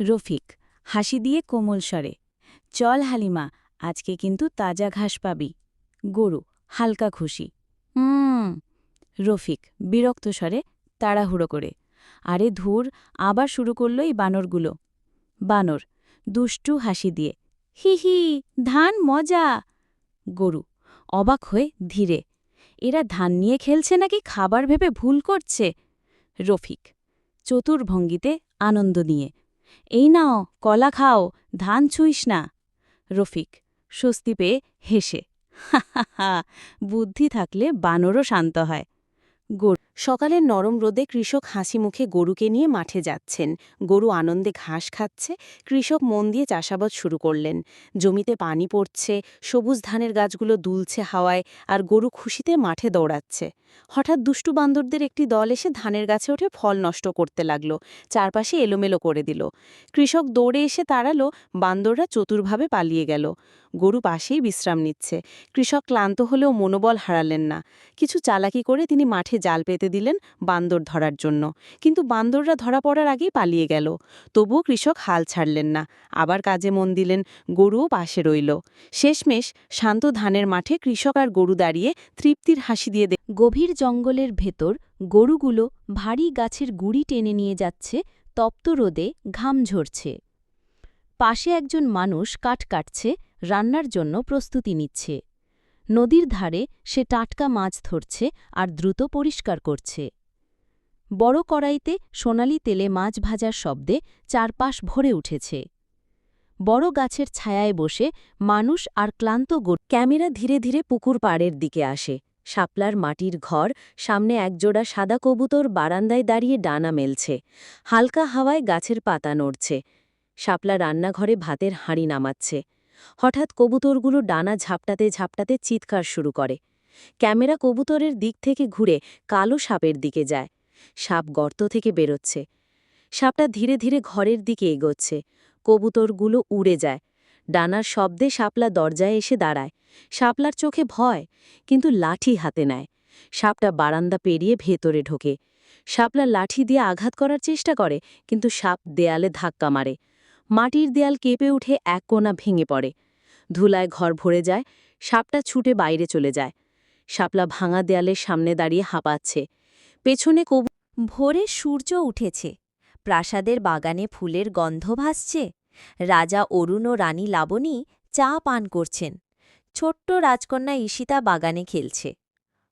রফিক, হাসি দিয়ে কোমল স্বরে, চল হালিমা, আজকে কিন্তু তাজা ঘাস পাবি। গরু, হালকা খুশি। হুম। রফিক বিরক্ত স্বরে তাড়াহুড়ো করে, আরে ধুর, আবার শুরু করল এই বানরগুলো। বানর দুষ্টু হাসি দিয়ে, হি হি, ধান মজা। গরু অবাক হয়ে ধীরে, এরা ধান নিয়ে খেলছে নাকি খাবার ভেবে ভুল করছে? রফিক চতুর ভঙ্গিতে আনন্দ নিয়ে এই নাও, কলা খাও, ধান ছুঁইস না। রফিক, স্বস্তি পেয়ে হেসে, হা হা বুদ্ধি থাকলে বানরও শান্ত হয়। সকালের নরম রোদে কৃষক হাসি মুখে গরুকে নিয়ে মাঠে যাচ্ছেন। গরু আনন্দে ঘাস খাচ্ছে। কৃষক মন দিয়ে চাষাবাদ শুরু করলেন। জমিতে পানি পড়ছে, সবুজ ধানের গাছগুলো দুলছে হাওয়ায়, আর গরু খুশিতে মাঠে দৌড়াচ্ছে। হঠাৎ দুষ্টু বান্দরদের একটি দল এসে ধানের গাছে ওঠে ফল নষ্ট করতে লাগল। চারপাশে এলোমেলো করে দিল। কৃষক দৌড়ে এসে তাড়ালো, বান্দররা চতুরভাবে পালিয়ে গেল। গরু পাশেই বিশ্রাম নিচ্ছে। কৃষক ক্লান্ত হলেও মনোবল হারালেন না। কিছু চালাকি করে তিনি মাঠে জাল পেতে দিলেন বান্দর ধরার জন্য। কিন্তু বান্দররা ধরা পড়ার আগেই পালিয়ে গেল। তবুও কৃষক হাল ছাড়লেন না। আবার কাজে মন দিলেন, গরুও পাশে রইল। শেষমেশ শান্ত ধানের মাঠে কৃষক আর গরু দাঁড়িয়ে তৃপ্তির হাসি দিয়ে গভীর জঙ্গলের ভেতর গরুগুলো ভারী গাছের গুড়ি টেনে নিয়ে যাচ্ছে, তপ্ত রোদে ঘাম ঝরছে। পাশে একজন মানুষ কাঠ কাটছে, রান্নার জন্য প্রস্তুতি নিচ্ছে। নদীর ধারে সে টাটকা মাছ ধরছে আর দ্রুত পরিষ্কার করছে। বড় কড়াইতে সোনালি তেলে মাছ ভাজার শব্দে চারপাশ ভরে উঠেছে। বড় গাছের ছায়ায় বসে মানুষ আর ক্লান্ত গরু ক্যামেরা ধীরে ধীরে পুকুর পাড়ের দিকে আসে। শাপলার মাটির ঘর সামনে একজোড়া সাদা কবুতর বারান্দায় দাঁড়িয়ে ডানা মেলছে। হালকা হাওয়ায় গাছের পাতা নড়ছে। শাপলা রান্নাঘরে ভাতের হাঁড়ি নামাচ্ছে। হঠাৎ কবুতরগুলো ডানা ঝাপটাতে ঝাপটাতে চিৎকার শুরু করে। ক্যামেরা কবুতরের দিক থেকে ঘুরে কালো সাপের দিকে যায়। সাপ গর্ত থেকে বেরোচ্ছে। সাপটা ধীরে ধীরে ঘরের দিকে এগোচ্ছে। কবুতরগুলো উড়ে যায়। ডানার শব্দে সাপলা দরজায় এসে দাঁড়ায়। সাপলার চোখে ভয়, কিন্তু লাঠি হাতে নেয়। সাপটা বারান্দা পেরিয়ে ভেতরে ঢোকে। শাপলা লাঠি দিয়ে আঘাত করার চেষ্টা করে, কিন্তু সাপ দেয়ালে ধাক্কা মারে। মাটির দেয়াল কেঁপে উঠে এক কোণা ভেঙে পড়ে। ধুলায় ঘর ভরে যায়, সাপটা ছুটে বাইরে চলে যায়। শাপলা ভাঙা দেয়ালের সামনে দাঁড়িয়ে হাঁপাচ্ছে। পেছনে কবু ভোরে সূর্য উঠেছে। প্রাসাদের বাগানে ফুলের গন্ধ ভাসছে। রাজা অরুণ ও রানী লাবণী চা পান করছেন। ছোট্ট রাজকন্যা ঈশিতা বাগানে খেলছে।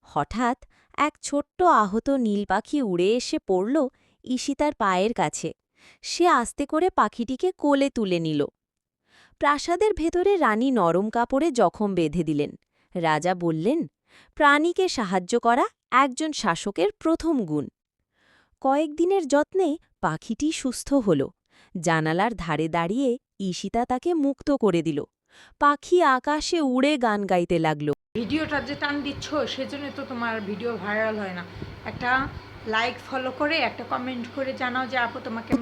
হঠাৎ এক ছোট্ট আহত নীল পাখি উড়ে এসে পড়ল ঈশিতার পায়ের কাছে। সে আস্তে করে পাখিটিকে কোলে তুলে নিল। প্রাসাদের ভেতরে রানী নরম কাপড়ে জখম বেঁধে দিলেন। রাজা বললেন, প্রাণীকে সাহায্য করা একজন শাসকের প্রথম গুণ। কয়েকদিনের যত্নে পাখিটি সুস্থ হল। জানালার ধারে দাঁড়িয়ে ঈশিতা তাকে মুক্ত করে দিল। পাখি আকাশে উড়ে গান গাইতে লাগল। ভিডিওটা যে টান দিচ্ছ সেজন্য তো তোমার ভিডিও ভাইরাল হয় না। একটা লাইক ফলো করে, একটা কমেন্ট করে জানাও যে আপু তোমাকে